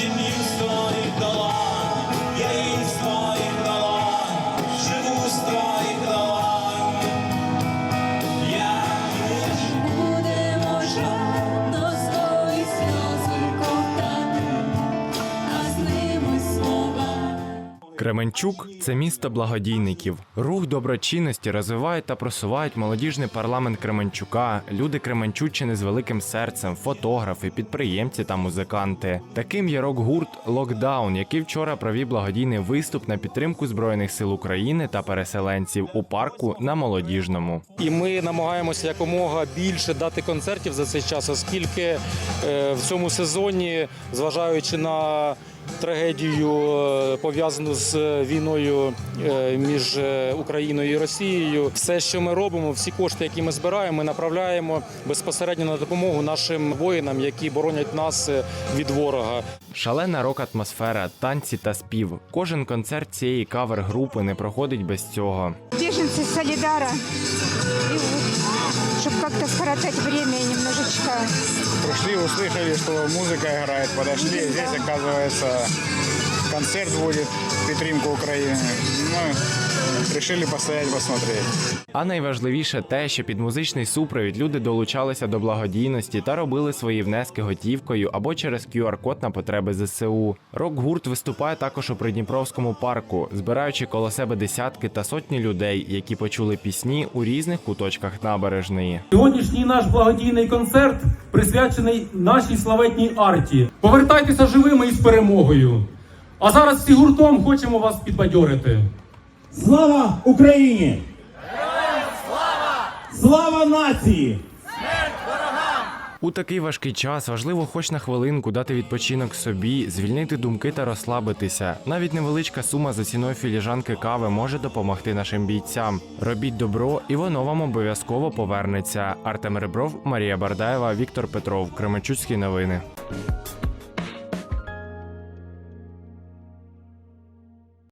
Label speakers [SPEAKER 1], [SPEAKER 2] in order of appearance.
[SPEAKER 1] чим місто і твоїх
[SPEAKER 2] Кременчук це місто благодійників. Рух доброчинності розвивають та просувають молодіжний парламент Кременчука, люди Кременчуччини з великим серцем, фотографи, підприємці та музиканти. Таким є рок-гурт Локдаун, який вчора провів благодійний виступ на підтримку Збройних сил України та переселенців у парку на молодіжному.
[SPEAKER 3] І ми намагаємося якомога більше дати концертів за цей час, оскільки е, в цьому сезоні, зважаючи на трагедію е, пов'язану з війною е, між е, Україною і Росією, все, що ми робимо, всі кошти, які ми збираємо, ми направляємо безпосередньо на допомогу нашим воїнам, які боронять нас від ворога.
[SPEAKER 2] Шалена рок-атмосфера, танці та спів. Кожен концерт цієї кавер-групи не проходить без цього.
[SPEAKER 4] беженцы Солидара, чтобы как-то скоротать время немножечко.
[SPEAKER 5] Пришли, услышали, что музыка играет, подошли. Здесь, оказывается, концерт будет в підтримку України. Ну, решили постоять, посмотреть.
[SPEAKER 2] А найважливіше те, що під музичний супровід люди долучалися до благодійності та робили свої внески готівкою або через QR-код на потреби ЗСУ. Рок-гурт виступає також у Придніпровському парку, збираючи коло себе десятки та сотні людей, які почули пісні у різних куточках набережної.
[SPEAKER 6] Сьогоднішній наш благодійний концерт присвячений нашій славетній арті. Повертайтеся живими і з перемогою. А зараз всі гуртом хочемо вас підбадьорити.
[SPEAKER 7] Слава Україні! слава! Слава нації!
[SPEAKER 2] У такий важкий час важливо хоч на хвилинку дати відпочинок собі, звільнити думки та розслабитися. Навіть невеличка сума за ціною філіжанки кави може допомогти нашим бійцям. Робіть добро, і воно вам обов'язково повернеться. Артем Ребров, Марія Бардаєва, Віктор Петров, Кременчуцькі новини.